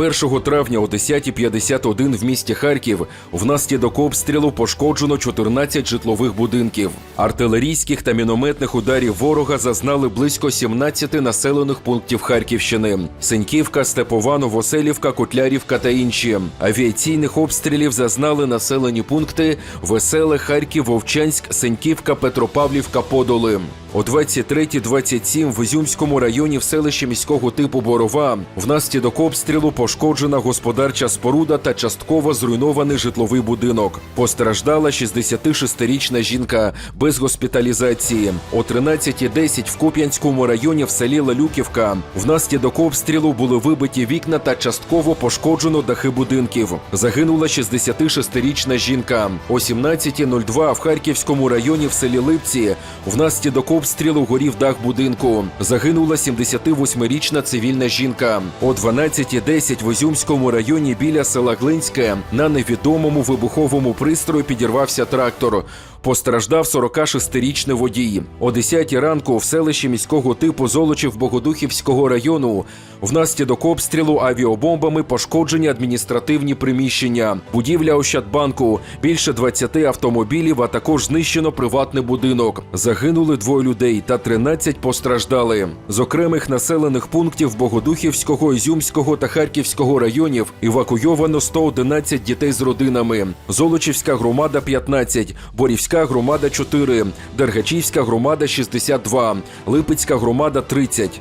1 травня о 10.51 в місті Харків внаслідок обстрілу пошкоджено 14 житлових будинків. Артилерійських та мінометних ударів ворога зазнали близько 17 населених пунктів Харківщини: Сеньківка, Степова, Новоселівка, Котлярівка та інші. Авіаційних обстрілів зазнали населені пункти Веселе, Харків, Вовчанськ, Сеньківка, Петропавлівка, Подоли. О 23.27 в Ізюмському районі в селищі міського типу Борова внаслідок обстрілу пошкоджена господарча споруда та частково зруйнований житловий будинок. Постраждала 66-річна жінка без госпіталізації. О 13.10 в Куп'янському районі в селі Лалюківка внаслідок обстрілу були вибиті вікна та частково пошкоджено дахи будинків. Загинула 66-річна жінка. О 17.02 в Харківському районі в селі Липці внаслідок обстрілу горів дах будинку. Загинула 78-річна цивільна жінка. О 12.10 в Ізюмському районі біля села Глинське на невідомому вибуховому пристрою підірвався трактор. Постраждав 46-річний водій. О 10 ранку в селищі міського типу Золочів Богодухівського району внаслідок обстрілу авіабомбами пошкоджені адміністративні приміщення, будівля Ощадбанку, більше 20 автомобілів, а також знищено приватний будинок. Загинули двоє людей та 13 постраждали. З окремих населених пунктів Богодухівського, Ізюмського та Харківського районів евакуйовано 111 дітей з родинами. Золочівська громада 15, Борівська громада 4, Дергачівська громада 62, Липецька громада 30.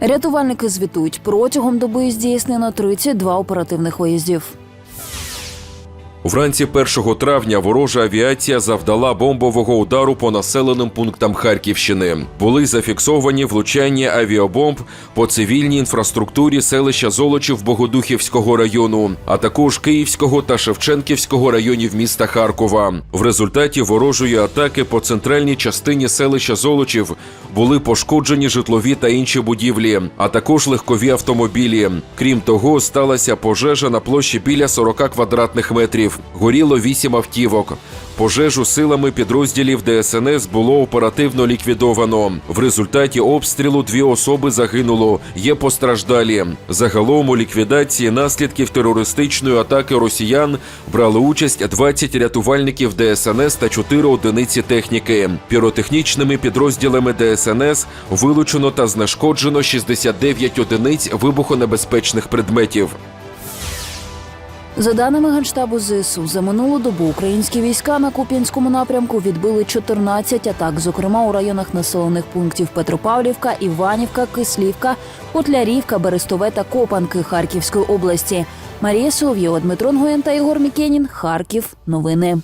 Рятувальники звітують, протягом доби здійснено 32 оперативних виїздів. Вранці 1 травня ворожа авіація завдала бомбового удару по населеним пунктам Харківщини. Були зафіксовані влучання авіабомб по цивільній інфраструктурі селища Золочів Богодухівського району, а також Київського та Шевченківського районів міста Харкова. В результаті ворожої атаки по центральній частині селища Золочів були пошкоджені житлові та інші будівлі, а також легкові автомобілі. Крім того, сталася пожежа на площі біля 40 квадратних метрів. Горіло вісім автівок. Пожежу силами підрозділів ДСНС було оперативно ліквідовано. В результаті обстрілу дві особи загинуло. Є постраждалі. Загалом у ліквідації наслідків терористичної атаки росіян брали участь 20 рятувальників ДСНС та 4 одиниці техніки. Піротехнічними підрозділами ДСНС вилучено та знешкоджено 69 одиниць вибухонебезпечних предметів. За даними Генштабу ЗСУ, за минулу добу українські війська на Куп'янському напрямку відбили 14 атак, зокрема у районах населених пунктів Петропавлівка, Іванівка, Кислівка, Котлярівка, Берестове та Копанки Харківської області. Марія Солов'єва, Дмитро Нгоєн та Ігор Мікенін. Харків. Новини.